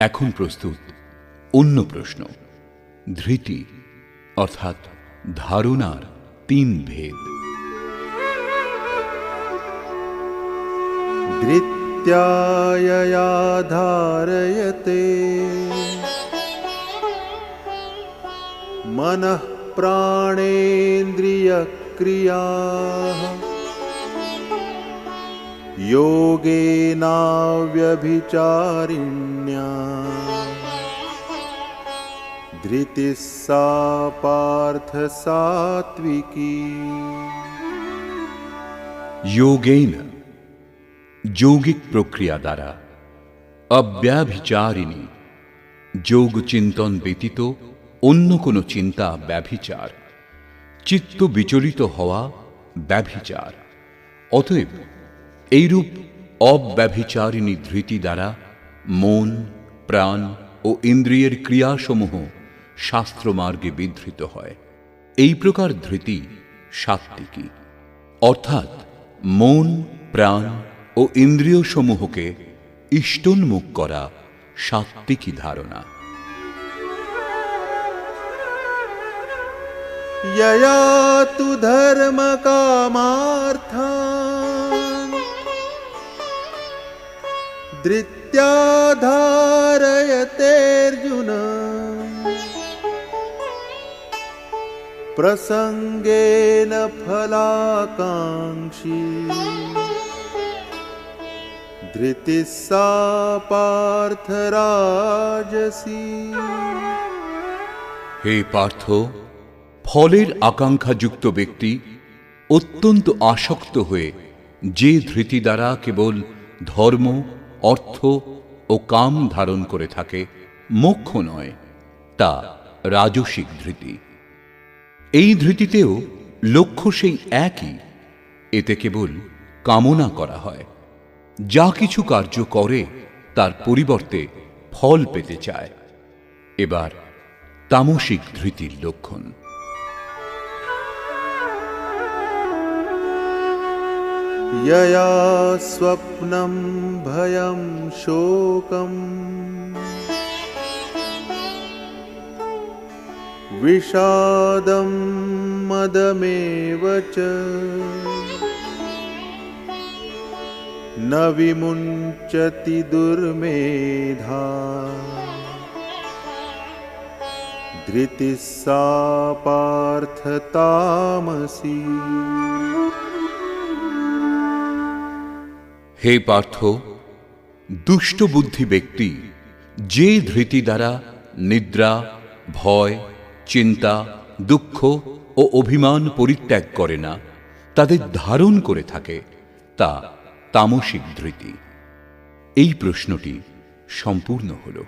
এখন প্রস্তুত অন্য প্রশ্ন। ধৃতি অর্থাৎ ধারণার তিন ভেদ। ধৃত্যায়য়া ধারয়তে মনঃ প্রাণেন্দ্রিয়ক্রিয়া योगेनाव्यभिचारिण्या धृतिः सा पार्थ सात्विकी যোগেন যৌগিক প্রক্রিয়া দ্বারা অব্যাভিচারিণী যোগ চিন্তন ব্যতীত অন্য কোনো চিন্তা ব্যভিচার চিত্ত বিচলিত হওয়া ব্যভিচার অতএব এইরূপ অব্যভিচারিণী ধৃতি দ্বারা মন প্রাণ ও ইন্দ্রিয়ের ক্রিয়াসমূহ শাস্ত্রমার্গে বিধৃত হয় এই প্রকার ধৃতি সাত্ত্বিকী অর্থাৎ মন প্রাণ ও ইন্দ্রিয় সমূহকে ইষ্টন্মুখ করা সাত্ত্বিকী ধারণা यया तु धर्मकामार्थान् धृत्या धारयतेऽर्जुन प्रसङ्गेन फलाकाङ्क्षी धृतिः सा पार्थराजसी হে পার্থ ফলের আকাঙ্ক্ষাযুক্ত ব্যক্তি অত্যন্ত আসক্ত হয়ে যে ধৃতি দ্বারা কেবল ধর্ম অর্থ ও কাম ধারণ করে থাকে, মোক্ষ নয়, তা রাজসিক ধৃতি। এই ধৃতিতেও লক্ষ্য সেই একই, এতে কেবল কামনা করা হয়। যা কিছু কার্য করে, তার পরিবর্তে ফল পেতে চায়। এবার তামসিক ধৃতির লক্ষণ। यया स्वप्नं भयं शोकम्। विषादं मदमेव च। न विमुञ्चति दुर्मेधा। धृतिः सा पार्थतामसी হে পার্থ, দুষ্ট বুদ্ধি ব্যক্তি, যে ধৃতি দ্বারা নিদ্রা, ভয়, চিন্তা, দুঃখ ও অভিমান পরিত্যাগ করে না, তাদের ধারণ করে থাকে, তা তামসিক ধৃতি। এই প্রশ্নটি সম্পূর্ণ হলো।